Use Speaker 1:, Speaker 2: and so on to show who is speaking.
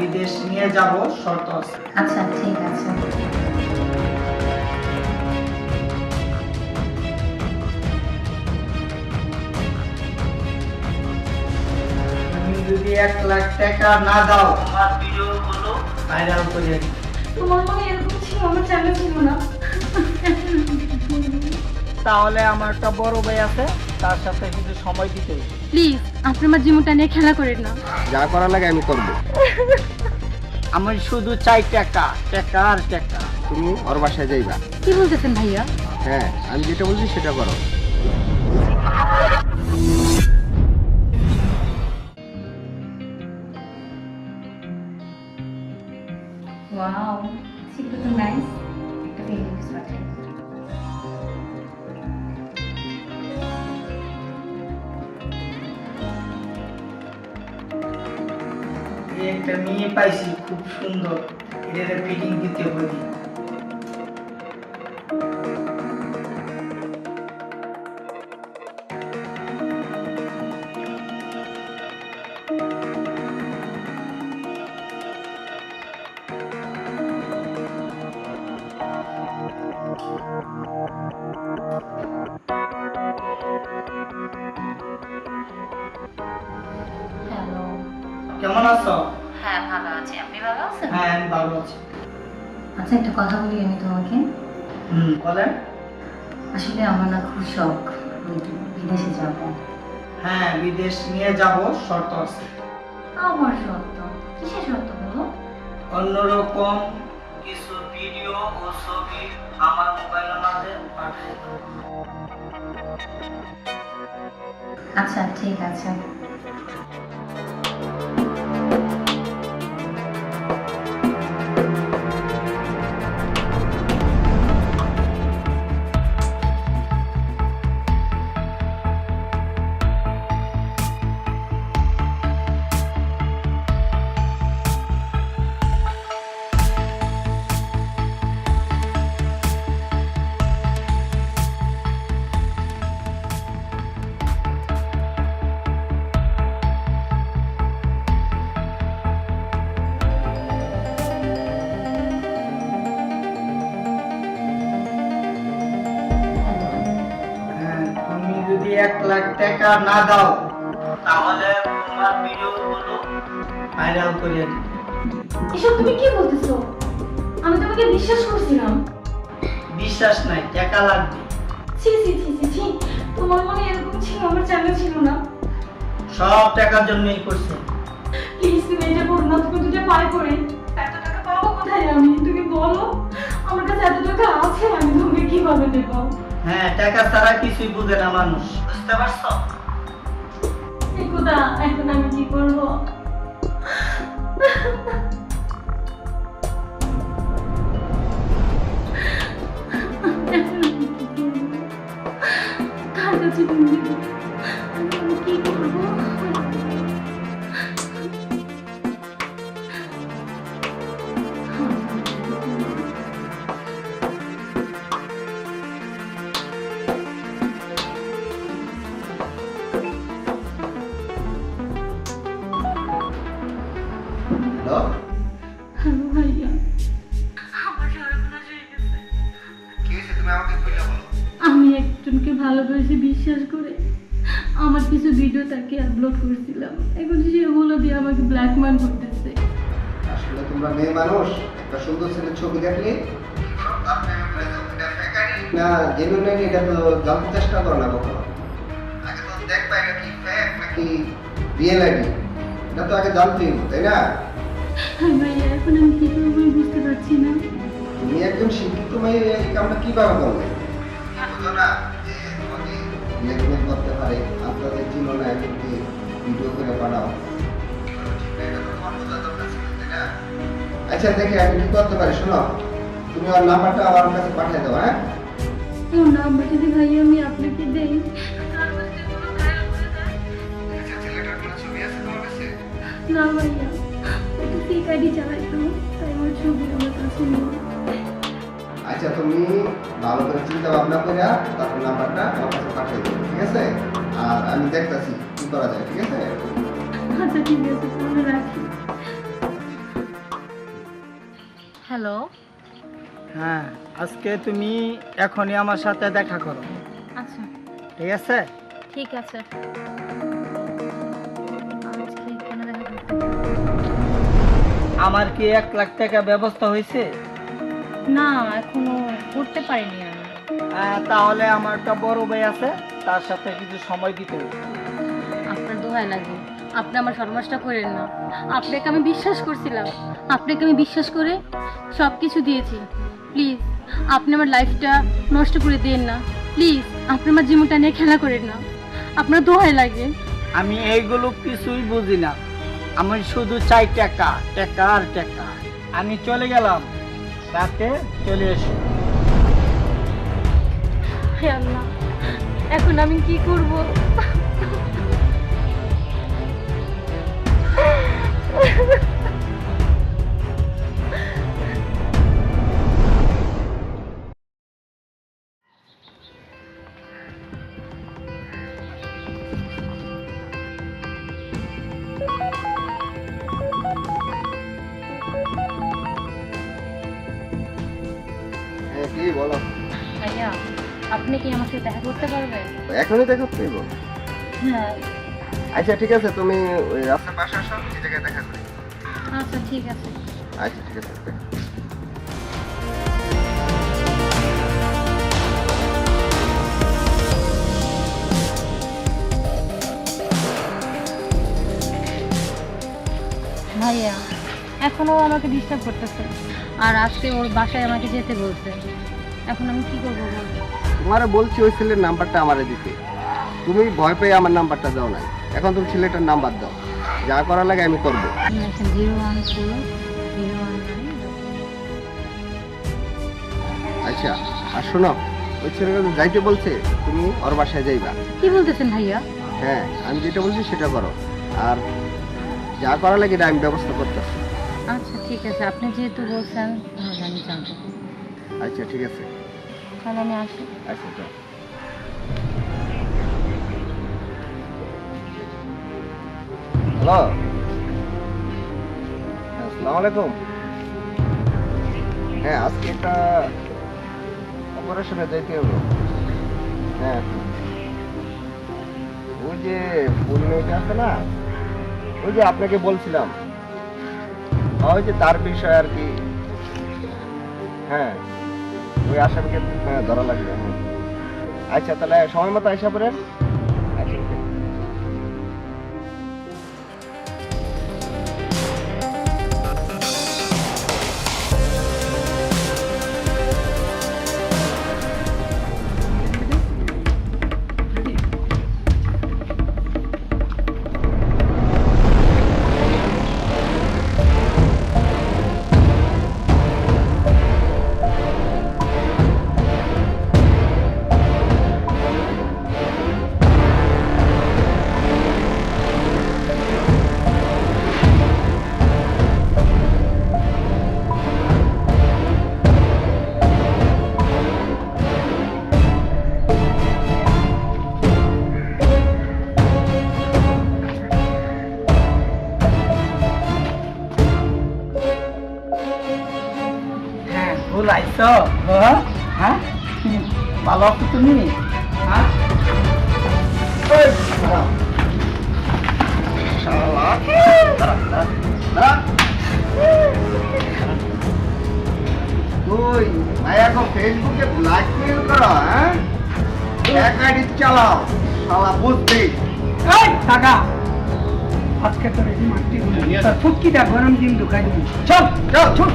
Speaker 1: বিদেশ নিয়ে যাব শর্ত আছে।
Speaker 2: আচ্ছা ঠিক আছে।
Speaker 1: তুমি যদি এক লাখ টাকা না দাও আমার ভিডিওগুলো ভাইরাল করে
Speaker 2: তোমার মনে এরকম ছিল? আমার চ্যানেল ছিল না।
Speaker 1: তাহলে আমার একটা বড় ভাই আছে। তার সাথে কিছু সময় দিতে।
Speaker 2: প্লিজ আপনি আমার জীবনটা নিয়ে খেলা করেন না।
Speaker 3: যা করার লাগে আমি করব।
Speaker 1: আমি শুধু চাই টাকা টাকা আর টাকা।
Speaker 3: তুমি ওর বাসায় যাইবা।
Speaker 2: কি বলতেছেন ভাইয়া?
Speaker 3: হ্যাঁ আমি যেটা বলছি সেটা করো।
Speaker 2: ওয়াও সেগুলো তো একটা
Speaker 1: মেয়ে পাইছি খুব সুন্দর এদের ফিটিং দিতে বলি
Speaker 2: হ্যালো
Speaker 1: কেমন আছো
Speaker 2: হ্যাঁ ভালো আছি। আপনি ভালো আছেন?
Speaker 1: হ্যাঁ আমি ভালো আছি।
Speaker 2: আচ্ছা একটা কথা বলি আমি তোমাকে।
Speaker 1: হুম বলেন।
Speaker 2: আসলে আমার না খুব শখ বিদেশে যাব।
Speaker 1: হ্যাঁ বিদেশ নিয়ে যাব শর্ত আছে।
Speaker 2: আমার শর্ত? কিসের শর্ত বলো?
Speaker 1: অন্যরকম কিছু ভিডিও ও ছবি আমার মোবাইলের মাঝে পাঠিয়ে দাও।
Speaker 2: আচ্ছা ঠিক আছে।
Speaker 1: এক লাখ টাকা না দাও। তাহলে তোমার ভিডিওগুলো ভাইরাল করে দিই
Speaker 2: এসব তুমি কি বলতেছো? আমি তোমাকে বিশ্বাস করছিলাম
Speaker 1: বিশ্বাস নাই টাকা লাগবে।
Speaker 2: ছি ছি ছি ছি ছি তোমার মনে এরকম ছিল আমার চ্যানেল ছিল না।
Speaker 1: সব টাকার জন্যই করছে।
Speaker 2: প্লিজ তুমি এটা করো না তুমি দুটো পায়ে পড়ে। এত টাকা পাবো কোথায়? আমি তুমি বলো। আমার কাছে এত টাকা আছে আমি তোমাকে কীভাবে দেবো?
Speaker 1: হ্যাঁ টাকা ছাড়া কিছুই বুঝে না মানুষ। বুঝতে পারছ?
Speaker 2: এখন আমি কি করব? কার কাছে ভালোবেসে বিশ্বাস করে। আমার কিছু ভিডিও তাকে আপলোড করছিলাম। এখন সেগুলো দিয়ে আমাকে ব্ল্যাকমেল করতেছে।
Speaker 3: আসলে তোমরা মেয়ে মানুষ একটা সুন্দর ছেলের ছবি দেখলে? না জেনুইন এটা তো জানতে চেষ্টা করো না কখনো। আগে তো দেখবা এটা কি ফেক নাকি? Real ID. এটা তো আগে জানতেই হবে, তাই না?
Speaker 2: হ্যাঁ ভাইয়া এখন আমি কি করব বুঝতে পারছি না।
Speaker 3: তুমি একজন শিক্ষিত মেয়ে এই কামটা কীভাবে করবে করতে পারে আপনাদের না এমনকি ভিডিও করে তো না? আচ্ছা দেখে আমি কি করতে পারি শোনো তুমি ওর নাম্বারটা আমার কাছে পাঠিয়ে দাও হ্যাঁ
Speaker 2: নাম্বার যদি ভাইয়া আমি আপনাকে দেই?
Speaker 3: আচ্ছা তোমার
Speaker 2: না ভাইয়া ও তো ফেক আইডি তাই আমার ছবি আমার কাছে নেই
Speaker 3: আচ্ছা তুমি ভালো করে চিন্তা ভাবনা করে তারপর নাম্বারটা আমার কাছে পাঠিয়ে দেবো ঠিক আছে? আর আমি দেখতাছি কি করা যায় ঠিক আছে?
Speaker 2: আচ্ছা ঠিক আছে তাহলে রাখি। হ্যালো?
Speaker 1: হ্যাঁ আজকে তুমি এখনই আমার সাথে দেখা করো।
Speaker 2: আচ্ছা।
Speaker 1: ঠিক আছে?
Speaker 2: ঠিক আছে।
Speaker 1: আমার কি এক লাখ টাকা ব্যবস্থা হয়েছে?
Speaker 2: না এখনও করতে পারিনি আমি।
Speaker 1: তাহলে আমার একটা বড় ভাই আছে তার সাথে কিছু সময় দিতে হবে।
Speaker 2: আপনার দোহাই লাগে আপনি আমার সর্বনাশটা করেন না। আপনাকে আমি বিশ্বাস করছিলাম আপনাকে আমি বিশ্বাস করে সব কিছু দিয়েছি। প্লিজ আপনি আমার লাইফটা নষ্ট করে দেন না। প্লিজ আপনি আমার জীবনটা নিয়ে খেলা করেন না। আপনার দোহাই লাগে।
Speaker 1: আমি এইগুলো কিছুই বুঝি না। আমি শুধু চাই টাকা টাকা আর টাকা। আমি চলে গেলাম। রাতে চলে এসো।
Speaker 2: হে আল্লাহ এখন আমি কি করব?
Speaker 3: হ্যাঁ বলো।
Speaker 2: ভাইয়া আপনি কি আমার সাথে দেখা করতে পারবেন?
Speaker 3: এখনই দেখা
Speaker 2: হ্যাঁ।
Speaker 3: আচ্ছা ঠিক আছে তুমি ওই রাস্তার পাশে আসো এই জায়গায় দেখা করি।
Speaker 2: আচ্ছা ঠিক আছে।
Speaker 3: আচ্ছা ঠিক আছে
Speaker 2: ভাইয়া এখনও আমাকে ডিস্টার্ব করতেছে। আর আজকে ওর বাসায় আমাকে যেতে বলছে। এখন আমি কি করব
Speaker 3: তোমারে বলছি ওই ছেলের নাম্বারটা আমারে দিতে। তুমি ভয় পেয়ে আমার নাম্বারটা দাও নাই। এখন তুমি ছেলেটার নাম্বার দাও। যা করা লাগে আমি করব।
Speaker 2: Zero one four zero one
Speaker 3: আচ্ছা আর শোনো ওই ছেলেটা যাইতে বলছে তুমি ওর বাসায় যাইবা।
Speaker 2: কি বলতেছেন ভাইয়া?
Speaker 3: হ্যাঁ আমি যেটা বলছি সেটা করো। আর যা করা লাগে এটা আমি ব্যবস্থা করতেছি।
Speaker 2: আচ্ছা ঠিক আছে। আপনি যেহেতু বলছেন তাহলে আমি জানব
Speaker 3: আচ্ছা ঠিক আছে।
Speaker 2: তাহলে আমি আসি।
Speaker 3: আচ্ছা যাও। হ্যালো। আসসালামু আলাইকুম। হ্যাঁ আজকে একটা অপারেশনে যাইতে হবে। হ্যাঁ। ওই যে ফুল মেয়েটা আছে না ওই যে আপনাকে বলছিলাম। ওই যে তার বিষয় আর কি। হ্যাঁ। ওই আসামিকে হ্যাঁ ধরা লাগবে আচ্ছা তাহলে সময় মতো আসা পড়েন।
Speaker 1: ভুল হ্যাঁ হ্যাঁ ভালো আছো তুমি? হ্যাঁ।
Speaker 3: তুই মায়াকে ফেসবুকে ব্ল্যাকমেল করো হ্যাঁ এক আইডি চালাও শালা বুঝবি।
Speaker 1: এই, টাকা। আজকে তোর এই মাটি। ফুটকিটা গরম দিন ঢুকাই দিবি। চল চল। চল।